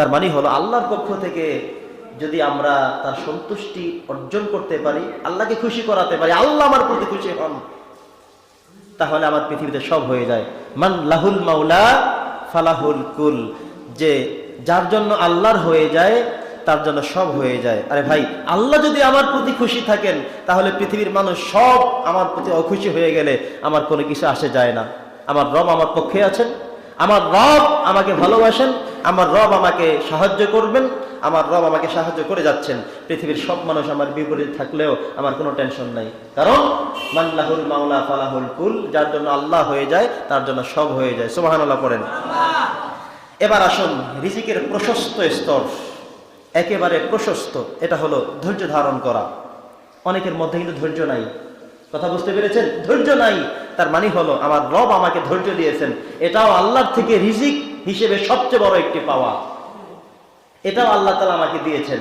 তার মানে হলো আল্লাহর পক্ষ থেকে যদি আমরা তার সন্তুষ্টি অর্জন করতে পারি, আল্লাহকে খুশি করাতে পারি, আল্লাহ আমার প্রতি খুশি হন, তাহলে আমার পৃথিবীতে সব হয়ে যায়। মান লাহুল মাওলা ফালাহুল কুল, যে যার জন্য আল্লাহর হয়ে যায়, তার জন্য সব হয়ে যায়। আরে ভাই, আল্লাহ যদি আমার প্রতি খুশি থাকেন, তাহলে পৃথিবীর মানুষ সব আমার প্রতি অখুশি হয়ে গেলে আমার কোনো কিছু আসে যায় না। আমার রব আমার পক্ষে আছেন, আমার রব আমাকে ভালোবাসেন আমার রব আমাকে সাহায্য করবেন, আমার রব আমাকে সাহায্য করে যাচ্ছেন। পৃথিবীর সব মানুষ আমার বিপরীত থাকলেও আমার কোনো টেনশন নাই। কারণ মাল্লাহুল মাওলা ফালাহুল কুল, যার জন্য আল্লাহ হয়ে যায়, তার জন্য সব হয়ে যায়। সুবহানাল্লাহ পড়েন। এবার আসুন রিজিকের প্রশস্ত স্তর। একেবারে প্রশস্ত, এটা হলো ধৈর্য ধারণ করা। অনেকের মধ্যে কিন্তু ধৈর্য নাই। কথা বুঝতে পেরেছেন? ধৈর্য নাই। তার মানে হলো, আমার রব আমাকে ধৈর্য দিয়েছেন। এটাও আল্লাহর থেকে রিজিক হিসেবে সবচেয়ে বড় একটি পাওয়া। এটাও আল্লাহ তালা আমাকে দিয়েছেন।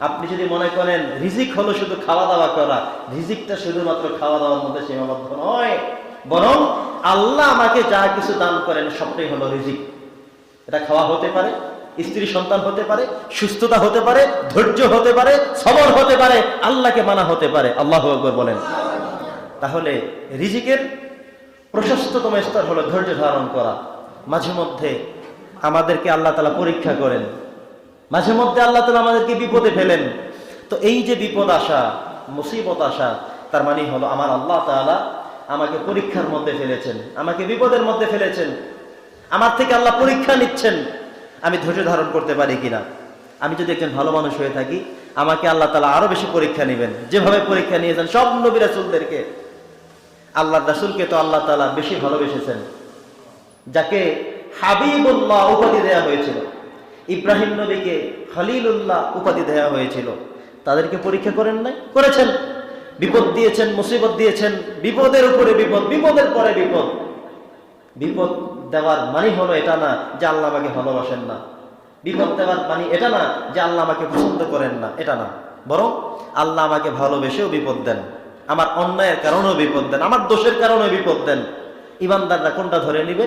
আপনি যদি মনে করেন রিজিক হলো শুধু খাওয়া দাওয়া করা, রিজিকটা শুধুমাত্র খাওয়া দাওয়ার মধ্যে সীমাবদ্ধ নয়, বরং আল্লাহ আমাকে যা কিছু দান করেন সবটাই হলো রিজিক। এটা খাওয়া হতে পারে, স্ত্রী সন্তান হতে পারে, সুস্থতা হতে পারে, ধৈর্য হতে পারে, সবর হতে পারে, আল্লাহকে মানা হতে পারে। আল্লাহ বলেন। তাহলে রিজিকের প্রশস্ততম স্তর হলো ধৈর্য ধারণ করা। মাঝে মধ্যে আমাদেরকে আল্লাহ তালা পরীক্ষা করেন। মাঝে মধ্যে আল্লাহ তালা আমাদেরকে বিপদে ফেলেন। তো এই যে বিপদ আসা, মুসিবত আসা, তার মানে হলো আমার আল্লাহ তাআলা আমাকে পরীক্ষার মধ্যে ফেলেছেন, আমাকে বিপদের মধ্যে ফেলেছেন, আমার থেকে আল্লাহ পরীক্ষা নিচ্ছেন। আমি ধৈর্য ধারণ করতে পারি কিনা? আমি যদি একজন ভালো মানুষ হয়ে থাকি, আমাকে আল্লাহ তালা আরও বেশি পরীক্ষা নেবেন। যেভাবে পরীক্ষা নিয়েছেন সব নবী রাসুলদেরকে আল্লাহ রাসুলকে তো আল্লাহ তালা বেশি ভালোবেসেছেন। যাকে হাবিবুল্লাহ উপাধি দেয়া হয়েছিল। ইব্রাহিম নবীকে খলিলুল্লাহ উপাধি দেয়া হয়েছিল। তাদেরকে পরীক্ষা করেন নাই? করেছেন। বিপদ দিয়েছেন, মুসিবত দিয়েছেন, বিপদের উপরে বিপদ, বিপদের পরে বিপদ। বিপদ দেওয়ার মানে হলো এটা না যে আল্লাহ আমাকে ভালোবাসেন না। বিপদ দেওয়ার মানে এটা না যে আল্লাহ আমাকে পছন্দ করেন না, এটা না। বরং আল্লাহ আমাকে ভালোবেসেও বিপদ দেন। আমার অন্যায়ের কারণেও বিপদ দেন, আমার দোষের কারণেও বিপদ দেন। ইমানদাররা কোনটা ধরে নিবে?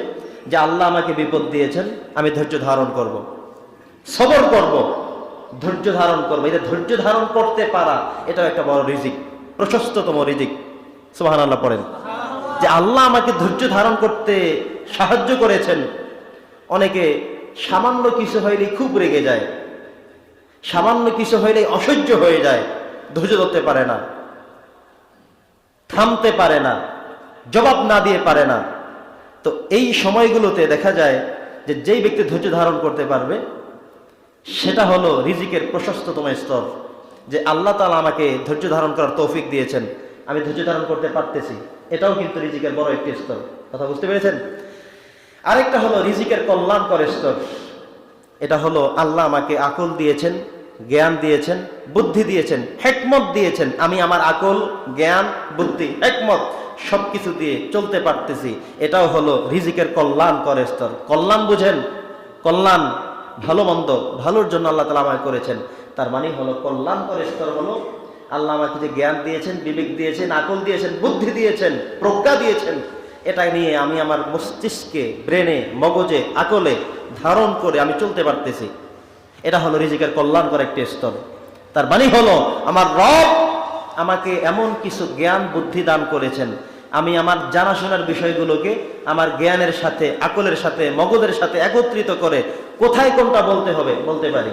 যে আল্লাহ আমাকে বিপদ দিয়েছেন, আমি ধৈর্য ধারণ করব। সবর করব, ধৈর্য ধারণ করব। এটা ধৈর্য ধারণ করতে পারা, এটাও একটা বড় রিজিক, প্রশস্ততম রিজিক। সুবাহ আল্লাহ পড়েন। যে আল্লাহ আমাকে ধৈর্য ধারণ করতে সাহায্য করেছেন, অনেকে সামান্য কিছু হইলেই খুব রেগে যায়, সামান্য কিছু হইলেই অসহ্য হয়ে যায়, ধৈর্য ধরতে পারে না, থামতে পারে না, জবাব না দিয়ে পারে না। তো এই সময়গুলোতে দেখা যায় যে যেই ব্যক্তি ধৈর্য ধারণ করতে পারবে, সেটা হলো রিজিকের প্রশস্ততম স্তর, যে আল্লাহ তালা আমাকে ধৈর্য ধারণ করার তৌফিক দিয়েছেন, আমি ধৈর্য ধারণ করতে পারতেছি, এটাও কিন্তু রিজিকের বড় একটি স্তর। কথা বুঝতে পেরেছেন? আরেকটা হলো রিজিকের কল্যাণকর স্তর। এটা হলো আল্লাহ আমাকে আকল দিয়েছেন, জ্ঞান দিয়েছেন, বুদ্ধি দিয়েছেন, হেকমত দিয়েছেন। আমি আমার আকল, জ্ঞান, বুদ্ধি, হেকমত সবকিছু দিয়ে চলতে পারতেছি। এটাও হলো রিজিকের কল্যাণকর স্তর। কল্যাণ বুঝেন? কল্যাণ ভালো মন্দ, ভালোর জন্য আল্লাহ তালা আমায় করেছেন। তার মানে হলো কল্যাণকর স্তর হলো আল্লাহ আমাকে যে জ্ঞান দিয়েছেন, বিবেক দিয়েছেন, আকল দিয়েছেন, বুদ্ধি দিয়েছেন, প্রজ্ঞা দিয়েছেন, এটা নিয়ে আমি আমার মস্তিষ্কে, ব্রেনে, মগজে, আকলে ধারণ করে আমি চলতে পারতেছি। এটা হলো রিজিকের কল্যাণকর একটি স্তর। তার মানে হলো আমার রব আমাকে এমন কিছু জ্ঞান, বুদ্ধি দান করেছেন আমি আমার জানাশোনার বিষয়গুলোকে আমার জ্ঞানের সাথে, আকলের সাথে, মগজের সাথে একত্রিত করে কোথায় কোনটা বলতে হবে, বলতে পারি।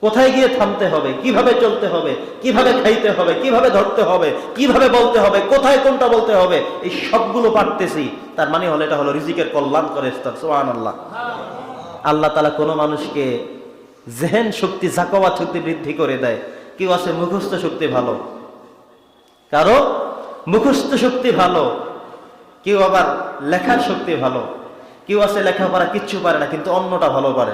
কোথায় গিয়ে থামতে হবে, কীভাবে চলতে হবে, কীভাবে খাইতে হবে, কীভাবে ধরতে হবে, কীভাবে বলতে হবে, কোথায় কোনটা বলতে হবে, এই সবগুলো পারতেছি। তার মানে হলো এটা হলো রিজিকের কল্যাণ করে আল্লাহ আল্লাহ তালা কোনো মানুষকে জেহেন শক্তি জাকওয়া শক্তি বৃদ্ধি করে দেয়। কেউ আছে মুখস্থ শক্তি ভালো। কারও মুখস্থ শক্তি ভালো, কেউ আবার লেখার শক্তি ভালো, কেউ আছে লেখাপড়া কিচ্ছু পারে না, কিন্তু অন্যটা ভালো পারে।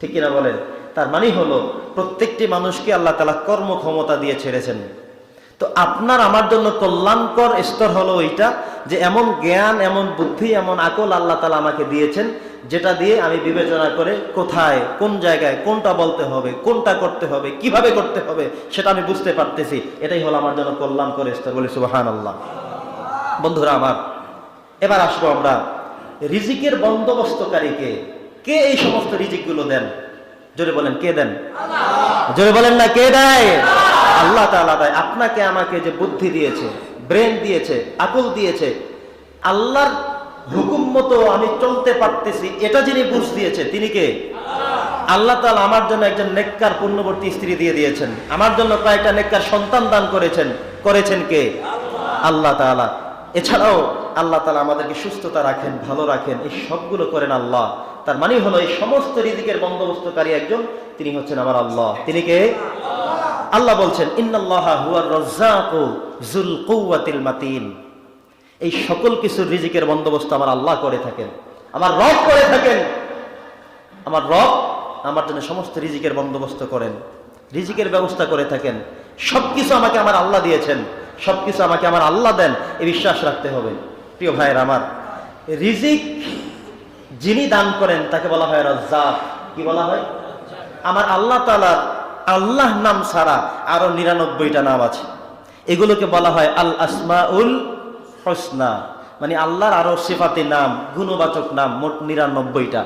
ঠিক কিনা বলেন? তার মানে হলো, প্রত্যেকটি মানুষকে আল্লাহ তালা কর্মক্ষমতা দিয়ে ছেড়েছেন। তো আপনার আমার জন্য কল্যাণকর স্তর হলো ওইটা যে এমন জ্ঞান এমন বুদ্ধি এমন আকল আল্লাহ তালা আমাকে দিয়েছেন যেটা দিয়ে আমি বিবেচনা করে কোথায় কোন জায়গায় কোনটা বলতে হবে কোনটা করতে হবে কীভাবে করতে হবে সেটা আমি বুঝতে পারতেছি। এটাই হলো আমার জন্য কল্যাণকর স্তর। বলি সুবাহান আল্লাহ বন্ধুরা আমার এবার আসব আমরা রিজিকের বন্দোবস্তকারীকে। কে এই সমস্ত রিজিকগুলো দেন? জোরে বলেন কে দেন? জোরে বলেন না কে দেয়? আল্লাহ তাআলা দেয় আপনাকে আমাকে যে বুদ্ধি দিয়েছে ব্রেন দিয়েছে, আকল দিয়েছে, আল্লাহর হুকুম মতো আমি চলতে পারতেছি, এটা যিনি বুঝ দিয়েছে, তিনি কে? আল্লাহ তাআলা আমার জন্য একজন নেককার পূর্ণবর্তী স্ত্রী দিয়ে দিয়েছেন। আমার জন্য কয়েকটা নেককার সন্তান দান করেছেন করেছেন কে? আল্লাহ তাআলা। এছাড়াও আল্লাহ তালা আমাদেরকে সুস্থতা রাখেন, ভালো রাখেন, এই সবগুলো করেন আল্লাহ। তার মানে হলো এই সমস্ত রিজিকের বন্দোবস্তকারী একজন, তিনি হচ্ছেন আমার আল্লাহ। তিনি কে? আল্লাহ বলছেন মাতিন। এই সকল কিছুর রিজিকের বন্দোবস্ত আমার আল্লাহ করে থাকেন, আমার রব করে থাকেন। আমার রব আমার জন্য সমস্ত রিজিকের বন্দোবস্ত করেন, রিজিকের ব্যবস্থা করে থাকেন। সবকিছু আমাকে আমার আল্লাহ দিয়েছেন, সবকিছু আমাকে আমার আল্লাহ দেন এই বিশ্বাস রাখতে হবে। প্রিয় ভাইয়ের আমার, রিজিক যিনি দান করেন, তাকে বলা হয় রাজ্জাক। কি বলা হয়? আমার আল্লাহ তালার আল্লাহ নাম ছাড়া আরও নিরানব্বইটা নাম আছে। এগুলোকে বলা হয় আল আসমাউল হসনা। মানে আল্লাহর আরও সিফাতি নাম, গুণবাচক নাম, মোট নিরানব্বইটা।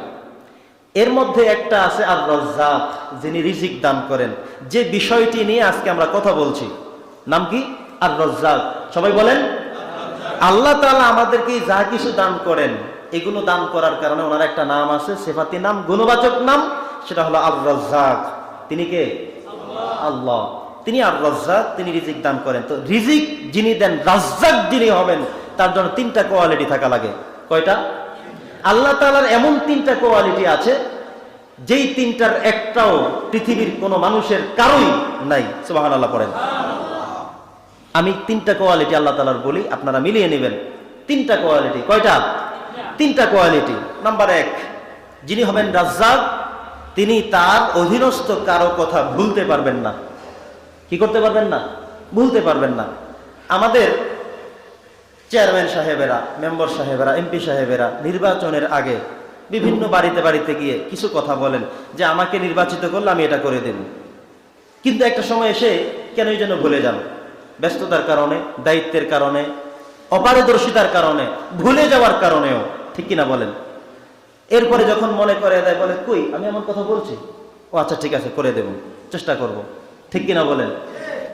এর মধ্যে একটা আছে আর রজ্জাক যিনি রিজিক দান করেন। যে বিষয়টি নিয়ে আজকে আমরা কথা বলছি, নাম কি? আর রজ্জাক সবাই বলেন, আল্লাহ তাআলা আমাদেরকে যা কিছু দান করেন, এগুলো দান করার কারণে ওনার একটা নাম আছে সেফাতি নাম, গুণবাচক নাম, সেটা হলো আর রজ্জাক তিনি কে? আল্লাহ। তিনি আর রজ্জাক, তিনি রিজিক দান করেন। তো রিজিক যিনি দেন, রাজ্জাক যিনি হবেন, তার জন্য তিনটা কোয়ালিটি থাকা লাগে। কয়টা? আল্লাহ তালার এমন তিনটা কোয়ালিটি আছে, যেই তিনটার একটাও পৃথিবীর কোনো মানুষের কারোই নাই। সুবহানাল্লাহ পড়েন। আমি তিনটা কোয়ালিটি আল্লাহ তালার বলি, আপনারা মিলিয়ে নেবেন। তিনটা কোয়ালিটি। কয়টা? তিনটা কোয়ালিটি। নাম্বার এক, যিনি হবেন রাজ্জাক তিনি তার অধীনস্থ কারও কথা ভুলতে পারবেন না। কি করতে পারবেন না? ভুলতে পারবেন না। আমাদের চেয়ারম্যান সাহেবেরা, মেম্বার সাহেবেরা, এমপি সাহেবেরা নির্বাচনের আগে বিভিন্ন বাড়িতে বাড়িতে গিয়ে কিছু কথা বলেন যে, আমাকে নির্বাচিত করলে আমি এটা করে দেব। কিন্তু একটা সময় এসে কেনই যেন ভুলে যান। ব্যস্ততার কারণে, দায়িত্বের কারণে, অপারদর্শিতার কারণে, ভুলে যাওয়ার কারণেও। ঠিক কিনা বলেন? এরপরে যখন মনে করে দেয়, বলে, কই, আমি এমন কথা বলছি? ও আচ্ছা ঠিক আছে, করে দেব, চেষ্টা করব। ঠিক কিনা? বলেন।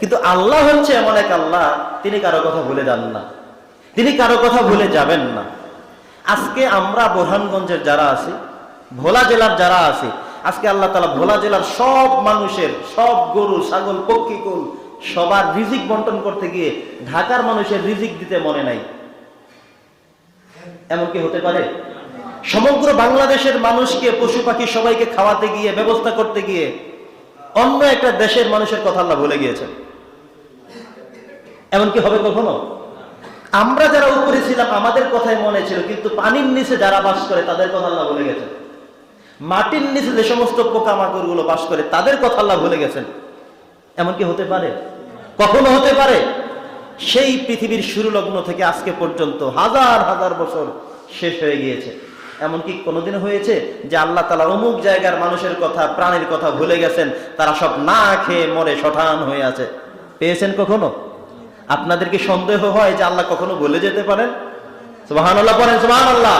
কিন্তু আল্লাহ হচ্ছে এমন এক আল্লাহ, তিনি কারও কথা ভুলে যান না। তিনি কারও কথা ভুলে যাবেন না। আজকে আমরা বোরহানগঞ্জের যারা আছি, ভোলা জেলার যারা আছি, আজকে আল্লাহ তালা ভোলা জেলার সব মানুষের, সব গরু, ছাগল পক্ষীকুল সবার রিজিক বন্টন করতে গিয়ে ঢাকার মানুষের রিজিক দিতে মনে নাই। এমন কি হতে পারে? সমগ্র বাংলাদেশের মানুষকে, পশু পাখি সবাইকে খাওয়াতে গিয়ে, ব্যবস্থা করতে গিয়ে অন্য একটা দেশের মানুষের কথা আল্লাহ ভুলে গিয়েছেন। এমন কি হবে কখনো? আমরা যারা উপরে ছিলাম, আমাদের কথাই মনে ছিল, কিন্তু পানির নিচে যারা বাস করে, তাদের কথা আল্লাহ ভুলে গেছেন। মাটির নিচে যে সমস্ত পোকামাকড়গুলো বাস করে, তাদের কথা আল্লাহ ভুলে গেছেন। এমন কি হতে পারে? কখনো হতে পারে? সেই পৃথিবীর শুরু লগ্ন থেকে আজকে পর্যন্ত হাজার হাজার বছর শেষ হয়ে গিয়েছে। এমনকি কোনোদিন হয়েছে যে আল্লাহ তালা অমুক জায়গার মানুষের কথা, প্রাণীর কথা ভুলে গেছেন, তারা সব না খেয়ে মরে শঠান হয়ে আছে। পেয়েছেন কখনো? আপনাদের কি সন্দেহ হয় যে আল্লাহ কখনো ভুলে যেতে পারেন? সুবাহ আল্লাহ পড়েন সুবাহ আল্লাহ